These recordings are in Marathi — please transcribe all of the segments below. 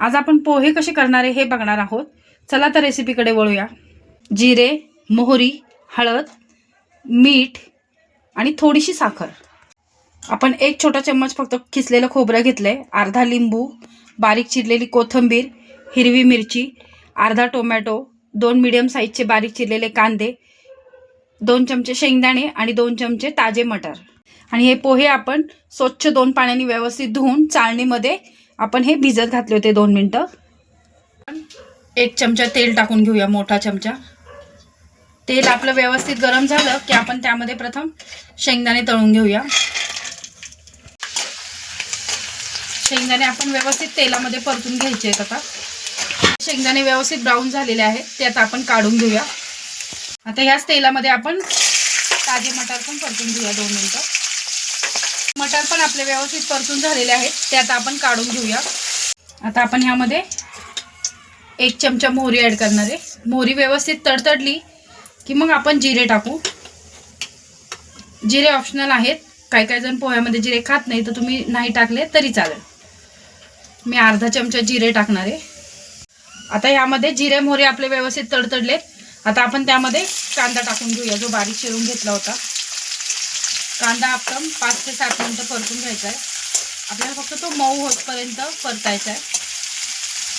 आज आपण पोहे कसे करणारे हे बघणार आहोत. चला तर रेसिपीकडे वळूया. जिरे मोहरी हळद मीठ आणि थोडीशी साखर. आपण एक छोटा चम्मच फक्त किसलेलं खोबरं घेतलं आहे अर्धा लिंबू बारीक चिरलेली कोथिंबीर हिरवी मिरची अर्धा टोमॅटो दोन मिडियम साईजचे बारीक चिरलेले कांदे दोन चमचे शेंगदाणे आणि दोन चमचे ताजे मटर. आणि हे पोहे आपण स्वच्छ दोन पाण्याने व्यवस्थित धुवून चाळणीमध्ये आपण हे भिजत घातले होते दोन मिनटं. एक चमचा तेल टाकून घेऊया मोठा चमचा. तेल आपलं व्यवस्थित गरम झालं की आपण त्यामध्ये प्रथम शेंगदाणे तळून घेऊया. शेंगदाणे आपण व्यवस्थित तेलामध्ये परतून घ्यायचे आहेत आता. शेंगदाणे व्यवस्थित ब्राऊन झालेले आहेत ते आता आपण काढून घेऊया. आता ह्याच तेलामध्ये आपण ताजे मटार पण परतून घेऊया दोन मिनटं. मटार पण आपले व्यवस्थित परतून झालेले आहेत. ते आता आपण काढून घेऊया. आता आपण ह्यामध्ये एक चमचा मोहरी ॲड करणार आहे. मोहरी व्यवस्थित तडतडली की मग आपण जिरे टाकू. जिरे ऑप्शनल आहेत. काही काही जण पोह्यामध्ये जिरे खात नाही तर तुम्ही नाही टाकले तरी चालेल. मी अर्धा चमचा जिरे टाकणार आहे. आता ह्यामध्ये जिरे मोहरे आपले व्यवस्थित तडतडलेत. आता आपण त्यामध्ये कांदा टाकून घेऊया जो बारीक चिरून घेतला होता. कांदा आपण पाच ते सात मिनटं परतून घ्यायचा आहे. आपल्याला फक्त तो मऊ होतपर्यंत परतायचा आहे.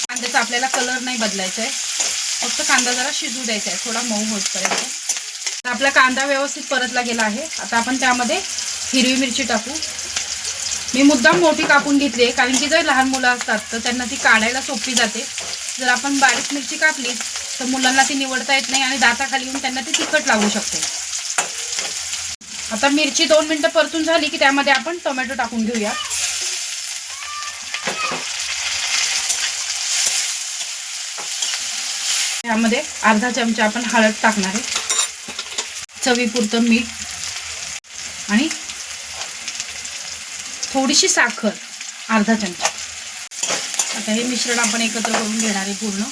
कांद्याचा आपल्याला कलर नाही बदलायचा आहे. फक्त कांदा जरा शिजू द्यायचा आहे थोडा मऊ होतपर्यंत. तर आपला कांदा व्यवस्थित परतला गेला आहे. आता आपण त्यामध्ये हिरवी मिरची टाकू. मी मुद्दाम मोठी कापून घेतली आहे कारण की जर लहान मुलं असतात तर त्यांना ती काढायला सोपी जाते. जर आपण बारीक मिरची कापली तर मुलांना ती निवडता येत नाही आणि दाताखाली येऊन त्यांना ती तिखट लागू शकते. आता मिरची दोन मिनटं परतून झाली की त्यामध्ये आपण टोमॅटो टाकून घेऊया. त्यामध्ये अर्धा चमचा आपण हळद टाकणार आहे. चवीपुरतं मीठ आणि थोडीशी साखर अर्धा चमचा. आता हे मिश्रण आपण एकत्र करून घेणार आहे पूर्ण.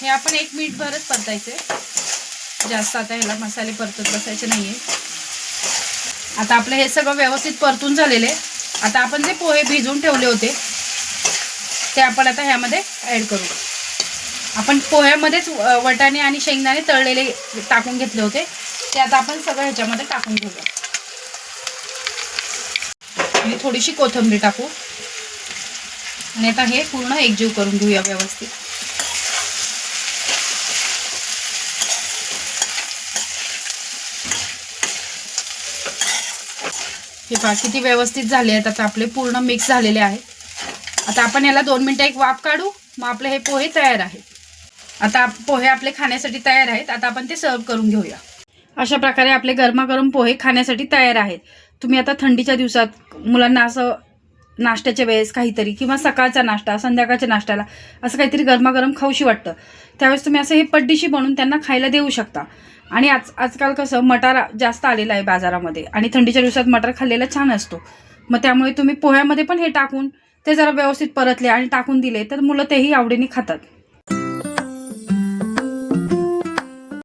हे आपण एक मिनिट भरच परतायचे जास्त आता ह्याला मसाले परतत बसायचे नाहीये. आता आपलं हे सगळं व्यवस्थित परतून झालेलं आहे. आता आपण जे पोहे भिजून ठेवले होते ते आपण आता ह्यामध्ये ॲड करू. आपण पोह्यामध्येच वटाणे आणि शेंगदाणे तळलेले टाकून घेतले होते. ते आता आपण सगळं ह्याच्यामध्ये टाकून घेऊया. आणि थोडीशी कोथंबीर टाकू. आणि आता हे पूर्ण एकजीव करून घेऊया व्यवस्थित. हे पहा किती व्यवस्थित झाले आहेत. आता आपले पूर्ण मिक्स झालेले आहेत आता आपण याला दोन मिनटं एक वाफ काढू. मग आपले हे पोहे तयार आहेत. आता पोहे आपले खाण्यासाठी तयार आहेत. आता आपण ते सर्व करून घेऊया. अशा प्रकारे आपले गरमागरम पोहे खाण्यासाठी तयार आहेत. तुम्ही आता थंडीच्या दिवसात मुलांना असं नाश्त्याच्या वेळेस काहीतरी किंवा सकाळचा नाश्ता संध्याकाळच्या नाश्त्याला असं काहीतरी गरमागरम खाऊशी वाटतं. त्यावेळेस तुम्ही असं हे पड्डीशी बनवून त्यांना खायला देऊ शकता. आणि आज आजकाल कसं मटार जास्त आलेला आहे बाजारामध्ये आणि थंडीच्या दिवसात मटार खाल्लेला छान असतो. मग त्यामुळे तुम्ही पोह्यामध्ये पण हे टाकून ते जरा व्यवस्थित परतले आणि टाकून दिले तर मुलं तेही आवडीने खातात.